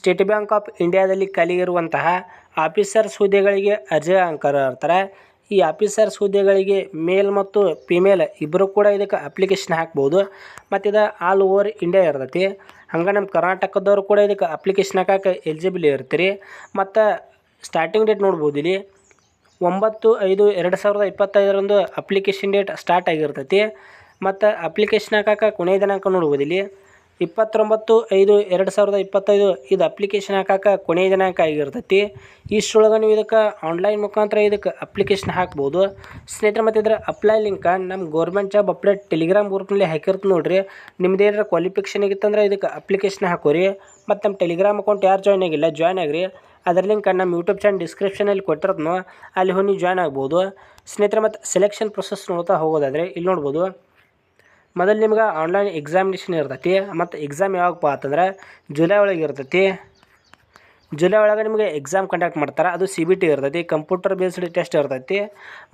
State bank of ಇಂಡಿಯಾದಲ್ಲಿ ಖಾಲಿಯಿರುವಂತಹ officers ಹುದ್ದೆಗಳಿಗೆ ಅರ್ಜಿ ಕರೆದಿರ್ತಾರೆ ಈ ಆಫೀಸರ್ಸ್ ಹುದ್ದೆಗಳಿಗೆ ಮೇಲ್ ಮತ್ತು ಫಿಮೇಲ್ ಇಬ್ಬರು ಕೂಡ ಇದಕ್ಕೆ ಅಪ್ಲಿಕೇಶನ್ ಹಾಕ್ಬೋದು. ಮತ್ತು ಇದು ಆಲ್ ಓವರ್ ಇಂಡಿಯಾ ಇರ್ತೈತಿ. ಹಂಗೆ ನಮ್ಮ ಕರ್ನಾಟಕದವರು ಕೂಡ ಇದಕ್ಕೆ ಅಪ್ಲಿಕೇಶನ್ ಹಾಕಕ್ಕೆ ಎಲಿಜಿಬಲ್ ಇರ್ತೀರಿ. ಮತ್ತು ಸ್ಟಾರ್ಟಿಂಗ್ ಡೇಟ್ ನೋಡ್ಬೋದು ಇಲ್ಲಿ. ಒಂಬತ್ತು ಐದು ಎರಡು ಸಾವಿರದ ಇಪ್ಪತ್ತೈದರಂದು ಅಪ್ಲಿಕೇಶನ್ ಡೇಟ್ ಸ್ಟಾರ್ಟ್ ಆಗಿರ್ತೈತಿ. ಮತ್ತು ಅಪ್ಲಿಕೇಶನ್ ಹಾಕಕ್ಕೆ ಕೊನೆಯ ದಿನಾಂಕ ನೋಡ್ಬೋದು ಇಲ್ಲಿ. ಇಪ್ಪತ್ತೊಂಬತ್ತು, ಐದು, ಎರಡು ಸಾವಿರದ ಇಪ್ಪತ್ತೈದು ಇದು ಅಪ್ಲಿಕೇಶನ್ ಹಾಕಕ್ಕೆ ಕೊನೆಯ ದಿನಾಂಕ ಆಗಿರ್ತೈತಿ. ಇಷ್ಟೊಳಗೆ ನೀವು ಇದಕ್ಕೆ ಆನ್ಲೈನ್ ಮುಖಾಂತರ ಇದಕ್ಕೆ ಅಪ್ಲಿಕೇಶನ್ ಹಾಕ್ಬೋದು. ಸ್ನೇಹಿತರೆ, ಮತ್ತು ಇದರ ಅಪ್ಲೈ ಲಿಂಕ ನಮ್ಮ ಗೌರ್ಮೆಂಟ್ ಜಾಬ್ ಅಪ್ಡೇಟ್ ಟೆಲಿಗ್ರಾಮ್ ಗ್ರೂಪ್ನಲ್ಲಿ ಹಾಕಿರ್ತು ನೋಡಿರಿ. ನಿಮ್ದು ಏನಾರ ಕ್ವಾಲಿಫಿಕೇಷನ್ ಆಗಿತ್ತಂದ್ರೆ ಇದಕ್ಕೆ ಅಪ್ಲಿಕೇಶನ್ ಹಾಕೋರಿ. ಮತ್ತು ನಮ್ಮ ಟೆಲಿಗ್ರಾಮ್ ಅಕೌಂಟ್ ಯಾರು ಜಾಯ್ನ್ ಆಗಿಲ್ಲ ಜಾಯ್ನ್ ಆಗಿರಿ. ಅದರ ಲಿಂಕ್ ನಮ್ಮ ಯೂಟ್ಯೂಬ್ ಚಾನಲ್ ಡಿಸ್ಕ್ರಿಪ್ಷನಲ್ಲಿ ಕೊಟ್ಟಿರೋದ್ನು ಅಲ್ಲಿ ಹೋಗಿ ಜಾಯ್ನ್ ಆಗ್ಬೋದು. ಸ್ನೇಹಿತರೆ, ಮತ್ತು ಸೆಲೆಕ್ಷನ್ ಪ್ರೊಸೆಸ್ ನೋಡ್ತಾ ಹೋಗೋದಾದರೆ ಇಲ್ಲಿ ನೋಡ್ಬೋದು. ಮೊದಲು ನಿಮ್ಗೆ ಆನ್ಲೈನ್ ಎಕ್ಸಾಮಿನೇಷನ್ ಇರ್ತೈತಿ. ಮತ್ತು ಎಕ್ಸಾಮ್ ಯಾವಾಗಪ್ಪ ಅಂತಂದ್ರೆ ಜುಲೈ ಒಳಗೆ ಇರ್ತೈತಿ. ಜುಲೈ ಒಳಗೆ ನಿಮಗೆ ಎಕ್ಸಾಮ್ ಕಂಡಕ್ಟ್ ಮಾಡ್ತಾರೆ. ಅದು ಸಿ ಬಿ ಟಿ ಇರ್ತೈತಿ ಕಂಪ್ಯೂಟರ್ ಬೇಸ್ಡ್ ಟೆಸ್ಟ್ ಇರ್ತೈತಿ.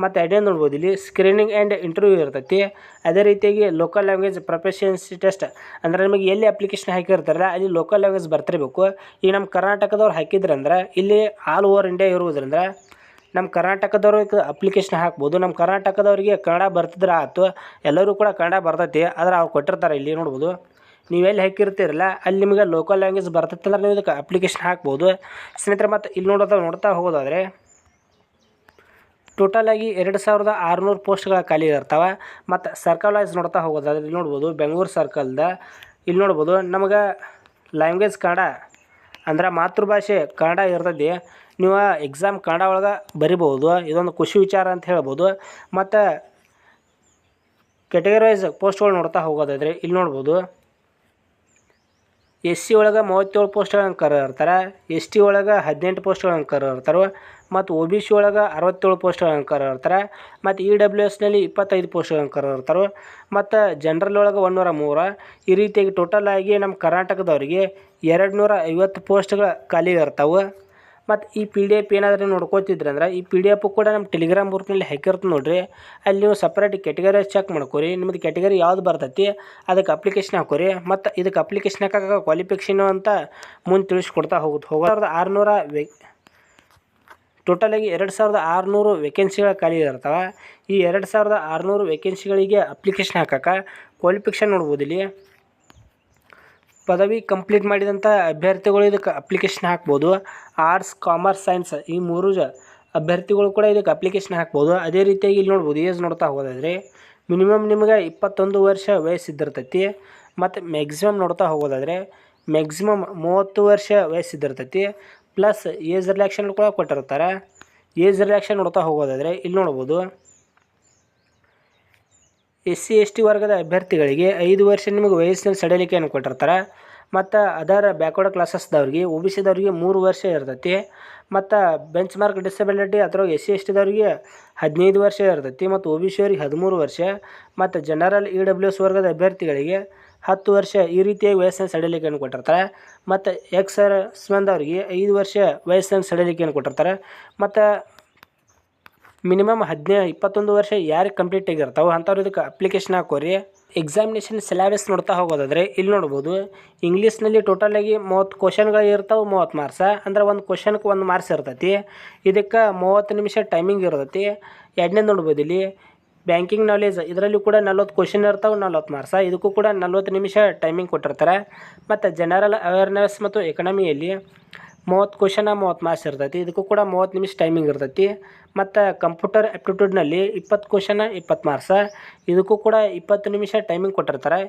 ಮತ್ತು ಐಡಿಯಾ ನೋಡ್ಬೋದು ಇಲ್ಲಿ ಸ್ಕ್ರೀನಿಂಗ್ ಆ್ಯಂಡ್ ಇಂಟರ್ವ್ಯೂ ಇರ್ತೈತಿ. ಅದೇ ರೀತಿಯಾಗಿ ಲೋಕಲ್ ಲ್ಯಾಂಗ್ವೇಜ್ ಪ್ರೊಫೆಷನ್ಸಿ ಟೆಸ್ಟ್ ಅಂದರೆ ನಿಮಗೆ ಎಲ್ಲಿ ಅಪ್ಲಿಕೇಶನ್ ಹಾಕಿರ್ತಾರಲ್ಲ, ಅಲ್ಲಿ ಲೋಕಲ್ ಲ್ಯಾಂಗ್ವೇಜ್ ಬರ್ತಿರಬೇಕು. ಈಗ ನಮ್ಮ ಕರ್ನಾಟಕದವ್ರು ಹಾಕಿದ್ರಂದ್ರೆ, ಇಲ್ಲಿ ಆಲ್ ಓವರ್ ಇಂಡಿಯಾ ಇರುವುದರಿಂದ ನಮ್ಮ ಕರ್ನಾಟಕದವ್ರು ಅಪ್ಲಿಕೇಶನ್ ಹಾಕ್ಬೋದು ನಮ್ಮ ಕರ್ನಾಟಕದವ್ರಿಗೆ ಕನ್ನಡ ಬರ್ತಿದ್ರೆ ಆಯ್ತು ಎಲ್ಲರೂ ಕೂಡ ಕನ್ನಡ ಬರ್ತೈತಿ, ಆದ್ರೆ ಅವ್ರು ಕೊಟ್ಟಿರ್ತಾರೆ ಇಲ್ಲಿ ನೋಡ್ಬೋದು. ನೀವು ಎಲ್ಲಿ ಹಾಕಿರ್ತೀರಲ್ಲ, ಅಲ್ಲಿ ನಿಮಗೆ ಲೋಕಲ್ ಲ್ಯಾಂಗ್ವೇಜ್ ಬರ್ತೈತಂದ್ರೆ ನೀವು ಇದಕ್ಕೆ ಅಪ್ಲಿಕೇಶನ್ ಹಾಕ್ಬೋದು. ಸ್ನೇಹಿತರೆ, ಮತ್ತು ಇಲ್ಲಿ ನೋಡೋದ, ನೋಡ್ತಾ ಹೋಗೋದಾದರೆ ಟೋಟಲಾಗಿ ಎರಡು ಸಾವಿರದ ಆರುನೂರು ಪೋಸ್ಟ್ಗಳ ಖಾಲಿ ಇರ್ತಾವೆ. ಮತ್ತು ಸರ್ಕಲ್ ವೈಸ್ ನೋಡ್ತಾ ಹೋಗೋದಾದ್ರೆ ಇಲ್ಲಿ ನೋಡ್ಬೋದು, ಬೆಂಗಳೂರು ಸರ್ಕಲ್ದ ಇಲ್ಲಿ ನೋಡ್ಬೋದು, ನಮಗೆ ಲ್ಯಾಂಗ್ವೇಜ್ ಕನ್ನಡ ಅಂದ್ರೆ ಮಾತೃಭಾಷೆ ಕನ್ನಡ ಇರ್ತದೆ ನೀವು ಎಕ್ಸಾಮ್ ಕನ್ನಡ ಒಳಗೆ ಬರಿಬೋದು, ಇದೊಂದು ಖುಷಿ ವಿಚಾರ ಅಂತ ಹೇಳ್ಬೋದು. ಮತ್ತು ಕೆಟಗರಿ ವೈಸ್ ಪೋಸ್ಟ್ಗಳು ನೋಡ್ತಾ ಹೋಗೋದಾದರೆ ಇಲ್ಲಿ ನೋಡ್ಬೋದು. ಎಸ್ ಸಿ ಒಳಗೆ ಮೂವತ್ತೇಳು ಪೋಸ್ಟ್ಗಳನ್ನು ಕರೆದಿರ್ತಾರೆ ಎಸ್ ಟಿ ಒಳಗೆ ಹದಿನೆಂಟು ಪೋಸ್ಟ್ಗಳನ್ನು ಕರೆದಿರ್ತಾರೆ, ಮತ್ತು ಒ ಬಿ ಸಿ ಒಳಗೆ ಅರವತ್ತೇಳು ಪೋಸ್ಟ್ಗಳನ್ನು ಕರೆದಿರ್ತಾರೆ, ಮತ್ತು ಇ ಡಬ್ಲ್ಯೂ ಎಸ್ನಲ್ಲಿ ಇಪ್ಪತ್ತೈದು ಪೋಸ್ಟ್ಗಳನ್ನು ಕರೆದಿರ್ತಾರೆ, ಮತ್ತು ಜನ್ರಲ್ ಒಳಗೆ ಒಂದೂರ ಮೂರ. ಈ ರೀತಿಯಾಗಿ ಟೋಟಲ್ ಆಗಿ ನಮ್ಮ ಕರ್ನಾಟಕದವರಿಗೆ ಎರಡು ನೂರ ಐವತ್ತು ಪೋಸ್ಟ್ಗಳು ಖಾಲಿ ಇರ್ತಾವೆ. ಮತ್ತು ಈ ಪಿ ಡಿ ಎಫ್ ಏನಾದರೂ ನೋಡ್ಕೋತಿದ್ರಿ ಅಂದ್ರೆ, ಈ ಪಿ ಡಿ ಎಫ್ ಕೂಡ ನಮ್ಮ ಟೆಲಿಗ್ರಾಮ್ ಗ್ರೂಪ್ನಲ್ಲಿ ಹಾಕಿರ್ತೀನಿ ನೋಡಿರಿ. ಅಲ್ಲಿ ನೀವು ಸಪ್ರೇಟ್ ಕೆಟಗರಿ ಚೆಕ್ ಮಾಡ್ಕೊರಿ. ನಿಮ್ಮದು ಕೆಟಗರಿ ಯಾವ್ದು ಬರ್ತೈತಿ ಅದಕ್ಕೆ ಅಪ್ಲಿಕೇಶನ್ ಹಾಕೋರಿ. ಮತ್ತು ಇದಕ್ಕೆ ಅಪ್ಲಿಕೇಶನ್ ಹಾಕಕ್ಕೆ ಕ್ವಾಲಿಫಿಕೇಷನು ಅಂತ ಮುಂದೆ ತಿಳಿಸ್ಕೊಡ್ತಾ ಹೋಗುತ್ತೆ ಹೋಗೋ ಸಾವಿರದ ಆರುನೂರ ವೆ ಟೋಟಲಾಗಿ ಎರಡು ಸಾವಿರದ ಆರುನೂರು ವೇಕೆನ್ಸಿಗಳ ಖಾಲಿ ಇರ್ತವೆ. ಈ ಎರಡು ಸಾವಿರದ ಆರುನೂರು ವೇಕೆನ್ಸಿಗಳಿಗೆ ಅಪ್ಲಿಕೇಶನ್ ಹಾಕಕ್ಕೆ ಕ್ವಾಲಿಫಿಕೇಷನ್ ನೋಡ್ಬೋದು ಇಲ್ಲಿ ಪದವಿ ಕಂಪ್ಲೀಟ್ ಮಾಡಿದಂಥ ಅಭ್ಯರ್ಥಿಗಳು ಇದಕ್ಕೆ ಅಪ್ಲಿಕೇಶನ್ ಹಾಕ್ಬೋದು. ಆರ್ಟ್ಸ್ ಕಾಮರ್ಸ್ ಸೈನ್ಸ್ ಈ ಮೂರು ಜ ಅಭ್ಯರ್ಥಿಗಳು ಕೂಡ ಇದಕ್ಕೆ ಅಪ್ಲಿಕೇಶನ್ ಹಾಕ್ಬೋದು. ಅದೇ ರೀತಿಯಾಗಿ ಇಲ್ಲಿ ನೋಡ್ಬೋದು ಏಜ್ ನೋಡ್ತಾ ಹೋಗೋದಾದ್ರೆ ಮಿನಿಮಮ್ ನಿಮಗೆ ಇಪ್ಪತ್ತೊಂದು ವರ್ಷ ವಯಸ್ಸಿದ್ದಿರ್ತೈತಿ. ಮತ್ತು ಮ್ಯಾಕ್ಸಿಮಮ್ ನೋಡ್ತಾ ಹೋಗೋದಾದರೆ ಮ್ಯಾಕ್ಸಿಮಮ್ ಮೂವತ್ತು ವರ್ಷ ವಯಸ್ಸಿದ್ದಿರ್ತೈತಿ. ಪ್ಲಸ್ ಏಜ್ ರಿಲ್ಯಾಕ್ಷನ್ ಕೂಡ ಕೊಟ್ಟಿರ್ತಾರೆ. ಏಜ್ ರಿಲ್ಯಾಕ್ಷನ್ ನೋಡ್ತಾ ಹೋಗೋದಾದರೆ ಇಲ್ಲಿ ನೋಡ್ಬೋದು ಎಸ್ ಸಿ ಎಸ್ ಟಿ ವರ್ಗದ ಅಭ್ಯರ್ಥಿಗಳಿಗೆ ಐದು ವರ್ಷ ನಿಮಗೆ ವಯಸ್ಸಿನಲ್ಲಿ ಸಡಿಲಿಕೆಯನ್ನು ಕೊಟ್ಟಿರ್ತಾರೆ. ಮತ್ತು ಅದರ ಬ್ಯಾಕ್ವರ್ಡ್ ಕ್ಲಾಸಸ್ದವ್ರಿಗೆ ಒ ಬಿ ಸಿದವ್ರಿಗೆ ಮೂರು ವರ್ಷ ಇರ್ತೈತಿ. ಮತ್ತು ಬೆಂಚ್ ಮಾರ್ಕ್ ಡಿಸಬಿಲಿಟಿ ಅಥವಾ ಎಸ್ ಸಿ ಎಸ್ ಟಿದವ್ರಿಗೆ ಹದಿನೈದು ವರ್ಷ ಇರ್ತೈತಿ ಮತ್ತು ಒ ಬಿ ಸಿ ಅವ್ರಿಗೆ ಹದಿಮೂರು ವರ್ಷ. ಮತ್ತು ಜನರಲ್ ಇ ಡಬ್ಲ್ಯೂ ಎಸ್ ವರ್ಗದ ಅಭ್ಯರ್ಥಿಗಳಿಗೆ ಹತ್ತು ವರ್ಷ ಈ ರೀತಿಯಾಗಿ ವಯಸ್ಸಿನ ಸಡಿಲಿಕೆಯನ್ನು ಕೊಟ್ಟಿರ್ತಾರೆ. ಮತ್ತು ಎಕ್ಸ್ ಸರ್ವಿಸ್ಮನ್ದವ್ರಿಗೆ ಐದು ವರ್ಷ ವಯಸ್ಸಿನ ಸಡಿಲಿಕೆಯನ್ನು ಕೊಟ್ಟಿರ್ತಾರೆ. ಮತ್ತು ಮಿನಿಮಮ್ ಹದಿನೈ ಇಪ್ಪತ್ತೊಂದು ವರ್ಷ ಯಾರಿಗೆ ಕಂಪ್ಲೀಟ್ ಆಗಿರ್ತಾವೆ ಅಂಥವ್ರು ಇದಕ್ಕೆ ಅಪ್ಲಿಕೇಶನ್ ಹಾಕೋರಿ. ಎಕ್ಸಾಮಿನೇಷನ್ ಸಿಲೆಬಸ್ ನೋಡ್ತಾ ಹೋಗೋದಾದರೆ ಇಲ್ಲಿ ನೋಡ್ಬೋದು ಇಂಗ್ಲೀಷ್ನಲ್ಲಿ ಟೋಟಲಾಗಿ ಮೂವತ್ತು ಕ್ವಶನ್ಗಳು ಇರ್ತಾವೆ, ಮೂವತ್ತು ಮಾರ್ಕ್ಸ ಅಂದ್ರೆ ಒಂದು ಕ್ವಶನ್ಗೆ ಒಂದು ಮಾರ್ಕ್ಸ್ ಇರ್ತೈತಿ. ಇದಕ್ಕೆ ಮೂವತ್ತು ನಿಮಿಷ ಟೈಮಿಂಗ್ ಇರ್ತೈತಿ. ಎರಡನೇ ನೋಡ್ಬೋದು ಇಲ್ಲಿ ಬ್ಯಾಂಕಿಂಗ್ ನಾಲೇಜ್ ಇದರಲ್ಲಿ ಕೂಡ ನಲ್ವತ್ತು ಕ್ವಶನ್ ಇರ್ತಾವೆ, ನಲ್ವತ್ತು ಮಾರ್ಕ್ಸ ಇದಕ್ಕೂ ಕೂಡ ನಲ್ವತ್ತು ನಿಮಿಷ ಟೈಮಿಂಗ್ ಕೊಟ್ಟಿರ್ತಾರೆ. ಮತ್ತು ಜನರಲ್ ಅವೇರ್ನೆಸ್ ಮತ್ತು ಎಕನಮಿಯಲ್ಲಿ ಮೂವತ್ತು ಕ್ವಶನ ಮೂವತ್ತು ಮಾರ್ಕ್ಸ್ ಇರ್ತೈತಿ. ಇದಕ್ಕೂ ಕೂಡ ಮೂವತ್ತು ನಿಮಿಷ ಟೈಮಿಂಗ್ ಇರ್ತೈತಿ. ಮತ್ತು ಕಂಪ್ಯೂಟರ್ ಆ್ಯಪ್ಟಿಟ್ಯೂಡ್ನಲ್ಲಿ ಇಪ್ಪತ್ತು ಕ್ವಶನ ಇಪ್ಪತ್ತು ಮಾರ್ಕ್ಸ ಇದಕ್ಕೂ ಕೂಡ ಇಪ್ಪತ್ತು ನಿಮಿಷ ಟೈಮಿಂಗ್ ಕೊಟ್ಟಿರ್ತಾರೆ.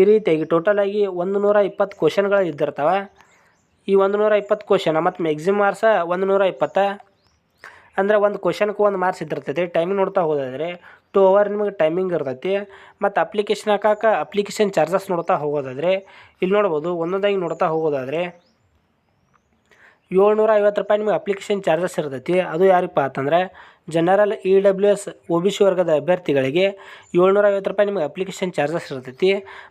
ಈ ರೀತಿಯಾಗಿ ಟೋಟಲಾಗಿ ಒಂದು ನೂರ ಇಪ್ಪತ್ತು ಕ್ವಶನ್ಗಳು ಇದ್ದಿರ್ತಾವೆ. ಈ ಒಂದು ನೂರ ಇಪ್ಪತ್ತು ಕ್ವಶನ ಮತ್ತು ಮ್ಯಾಕ್ಸಿಮಮ್ ಮಾರ್ಕ್ಸ ಒಂದು ನೂರ ಇಪ್ಪತ್ತ. ಅಂದ್ರೆ ಒಂದು ಕ್ವಶನ್ಗೆ ಒಂದು ಮಾರ್ಕ್ಸ್ ಇದ್ದಿರ್ತೈತಿ. ಟೈಮಿಂಗ್ ನೋಡ್ತಾ ಹೋದಾದರೆ ಟು ಅವರ್ ನಿಮಗೆ ಟೈಮಿಂಗ್ ಇರ್ತೈತಿ. ಮತ್ತು ಅಪ್ಲಿಕೇಶನ್ ಹಾಕಕ್ಕೆ ಅಪ್ಲಿಕೇಶನ್ ಚಾರ್ಜಸ್ ನೋಡ್ತಾ ಹೋಗೋದಾದರೆ, ಇಲ್ಲಿ ನೋಡ್ಬೋದು ಒಂದೊಂದಾಗಿ ನೋಡ್ತಾ ಹೋಗೋದಾದರೆ ಏಳ್ನೂರ ಐವತ್ತು ರೂಪಾಯಿ ನಿಮಗೆ ಅಪ್ಲಿಕೇಶನ್ ಚಾರ್ಜಸ್ ಇರ್ತೈತಿ. ಅದು ಯಾರಿಗಪ್ಪ ಅಂತಂದರೆ general E W S O B C ವರ್ಗದ ಅಭ್ಯರ್ಥಿಗಳಿಗೆ ಏಳ್ನೂರ ಐವತ್ತು ರೂಪಾಯಿ ನಿಮಗೆ ಅಪ್ಲಿಕೇಶನ್ ಚಾರ್ಜಸ್ ಇರ್ತೈತಿ.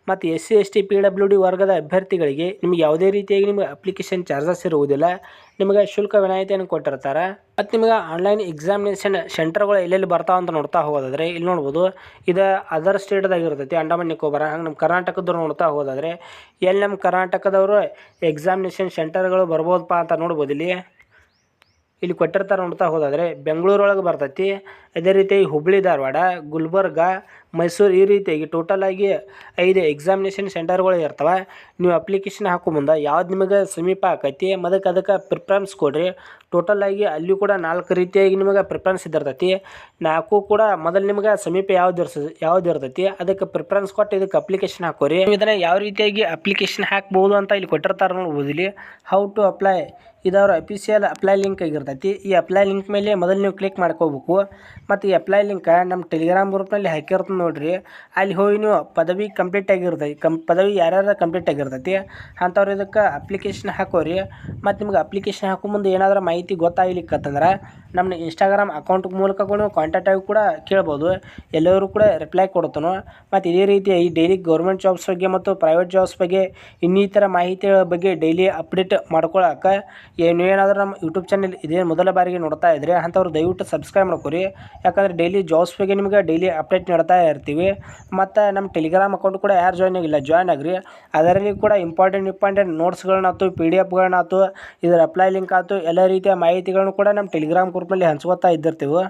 ಮತ್ತು S C S T P W D ವರ್ಗದ ಅಭ್ಯರ್ಥಿಗಳಿಗೆ ನಿಮಗೆ ಯಾವುದೇ ರೀತಿಯಾಗಿ ನಿಮಗೆ ಅಪ್ಲಿಕೇಶನ್ ಚಾರ್ಜಸ್ ಇರುವುದಿಲ್ಲ. ನಿಮಗೆ ಶುಲ್ಕ ವಿನಾಯಿತಿಯನ್ನು ಕೊಟ್ಟಿರ್ತಾರೆ. ಮತ್ತು ನಿಮಗೆ ಆನ್ಲೈನ್ ಎಕ್ಸಾಮಿನೇಷನ್ ಸೆಂಟರ್ಗಳು ಎಲ್ಲೆಲ್ಲಿ ಬರ್ತಾವೆ ಅಂತ ನೋಡ್ತಾ ಹೋಗೋದಾದ್ರೆ ಇಲ್ಲಿ ನೋಡ್ಬೋದು. ಇದು ಅದರ್ ಸ್ಟೇಟ್ದಾಗ ಇರ್ತೈತಿ ಅಂಡಮಾನ್ ನಿಕೋಬಾರ ಹಂಗೆ ನಮ್ಮ ಕರ್ನಾಟಕದವ್ರು ನೋಡ್ತಾ ಹೋಗೋದಾದ್ರೆ, ಎಲ್ಲಿ ನಮ್ಮ ಕರ್ನಾಟಕದವರು ಎಕ್ಸಾಮಿನೇಷನ್ ಸೆಂಟರ್ಗಳು ಬರ್ಬೋದಪ್ಪ ಅಂತ ನೋಡ್ಬೋದು ಇಲ್ಲಿ. ಇಲ್ಲಿ ಕೊಟ್ಟಿರ್ತಾರೆ ನೋಡ್ತಾ ಹೋದಾದರೆ ಬೆಂಗಳೂರೊಳಗೆ ಬರ್ತೈತಿ. ಅದೇ ರೀತಿ ಹುಬ್ಬಳ್ಳಿ ಧಾರವಾಡ ಗುಲ್ಬರ್ಗ ಮೈಸೂರು ಈ ರೀತಿಯಾಗಿ ಟೋಟಲ್ ಆಗಿ ಐದು ಎಕ್ಸಾಮಿನೇಷನ್ ಸೆಂಟರ್ಗಳು ಇರ್ತವೆ. ನೀವು ಅಪ್ಲಿಕೇಶನ್ ಹಾಕೋ ಮುಂದೆ ಯಾವ್ದು ನಿಮಗೆ ಸಮೀಪ ಆಕೈತಿ ಮದಕ್ಕೆ ಅದಕ್ಕೆ ಪ್ರಿಫರೆನ್ಸ್ ಕೊಡಿರಿ. ಟೋಟಲ್ ಆಗಿ ಅಲ್ಲಿ ಕೂಡ ನಾಲ್ಕು ರೀತಿಯಾಗಿ ನಿಮಗೆ ಪ್ರಿಫರೆನ್ಸ್ ಇದ್ದಿರ್ತೈತಿ ನಾಲ್ಕು ಕೂಡ ಮೊದಲು ನಿಮಗೆ ಸಮೀಪ ಯಾವ್ದು ಇರ್ಸ, ಯಾವ್ದು ಇರ್ತೈತಿ, ಅದಕ್ಕೆ ಪ್ರಿಫರೆನ್ಸ್ ಕೊಟ್ಟು ಇದಕ್ಕೆ ಅಪ್ಲಿಕೇಶನ್ ಹಾಕೋರಿ. ಇದನ್ನು ಯಾವ ರೀತಿಯಾಗಿ ಅಪ್ಲಿಕೇಶನ್ ಹಾಕ್ಬೋದು ಅಂತ ಇಲ್ಲಿ ಕೊಟ್ಟಿರ್ತಾರೆ ಇಲ್ಲಿ ಹೌ ಟು ಅಪ್ಲೈ ಇದವ್ರ ಅಫಿಷಿಯಲ್ ಅಪ್ಲೈ ಲಿಂಕ್ ಆಗಿರ್ತೈತಿ. ಈ ಅಪ್ಲೈ ಲಿಂಕ್ ಮೇಲೆ ಮೊದಲು ನೀವು ಕ್ಲಿಕ್ ಮಾಡ್ಕೋಬೇಕು. ಮತ್ತು ಈ ಅಪ್ಲೈ ಲಿಂಕ್ ನಮ್ಮ ಟೆಲಿಗ್ರಾಮ್ ಗ್ರೂಪ್ನಲ್ಲಿ ಹಾಕಿರ್ತದೆ ನೋಡ್ರಿ, ಅಲ್ಲಿ ಹೋಗಿ ನೀವು ಪದವಿ ಕಂಪ್ಲೀಟ್ ಆಗಿರ್ತೈತಿ, ಕಂ ಪದವಿ ಯಾರ್ಯಾರು ಕಂಪ್ಲೀಟ್ ಆಗಿರ್ತೈತಿ, ಅಂಥವ್ರು ಇದಕ್ಕೆ ಅಪ್ಲಿಕೇಶನ್ ಹಾಕೋರಿ. ಮತ್ತು ನಿಮ್ಗೆ ಅಪ್ಲಿಕೇಶನ್ ಹಾಕೋ ಮುಂದೆ ಏನಾದರೂ ಮಾಹಿತಿ ಗೊತ್ತಾಗ್ಲಿಕ್ಕಂದ್ರೆ ನಮ್ಮ ಇನ್ಸ್ಟಾಗ್ರಾಮ್ ಅಕೌಂಟ್ ಮೂಲಕ ಕೂಡ ಕಾಂಟ್ಯಾಕ್ಟ್ ಆಗಿ ಕೂಡ ಕೇಳ್ಬೋದು. ಎಲ್ಲರೂ ಕೂಡ ರಿಪ್ಲೈ ಕೊಡ್ತಾನೋ. ಮತ್ತು ಇದೇ ರೀತಿ ಈ ಡೈಲಿ ಗೌರ್ಮೆಂಟ್ ಜಾಬ್ಸ್ ಬಗ್ಗೆ ಮತ್ತು ಪ್ರೈವೇಟ್ ಜಾಬ್ಸ್ ಬಗ್ಗೆ ಇನ್ನಿತರ ಮಾಹಿತಿಗಳ ಬಗ್ಗೆ ಡೈಲಿ ಅಪ್ಡೇಟ್ ಮಾಡ್ಕೊಳಕ್ಕೆ ಏನು ಏನಾದರೂ ನಮ್ಮ ಯೂಟ್ಯೂಬ್ ಚಾನಲ್ ಇದೇ ಮೊದಲ ಬಾರಿಗೆ ನೋಡ್ತಾ ಇದ್ರೆ ಅಂಥವ್ರು ದಯವಿಟ್ಟು ಸಬ್ಸ್ಕ್ರೈಬ್ ಮಾಡ್ಕೊರಿ. ಯಾಕಂದರೆ ಡೈಲಿ ಜಾಬ್ಸ್ ಬಗ್ಗೆ ನಿಮಗೆ ಡೈಲಿ ಅಪ್ಡೇಟ್ ನೀಡ್ತಾ ಇರ್ತೀವಿ. ಮತ್ತು ನಮ್ಮ ಟೆಲಿಗ್ರಾಮ್ ಅಕೌಂಟ್ ಕೂಡ ಯಾರು ಜಾಯ್ನ್ ಆಗಿಲ್ಲ ಜಾಯ್ನ್ ಆಗ್ರಿ. ಅದರಲ್ಲಿ ಕೂಡ ಇಂಪಾರ್ಟೆಂಟ್ ಇಂಪಾರ್ಟೆಂಟ್ ನೋಟ್ಸ್ಗಳನ್ನಾಯ್ತು ಪಿ ಡಿ ಎಫ್ಗಳನ್ನಾಯ್ತು ಇದರ ಅಪ್ಲೈ ಲಿಂಕ್ ಆಯ್ತು ಎಲ್ಲ ರೀತಿಯ ಮಾಹಿತಿಗಳನ್ನು ಕೂಡ ನಮ್ಮ ಟೆಲಿಗ್ರಾಮ್ ಗ್ರೂಪ್ನಲ್ಲಿ ಹಂಚ್ಕೋತಾ ಇದ್ದಿರ್ತೀವಿ.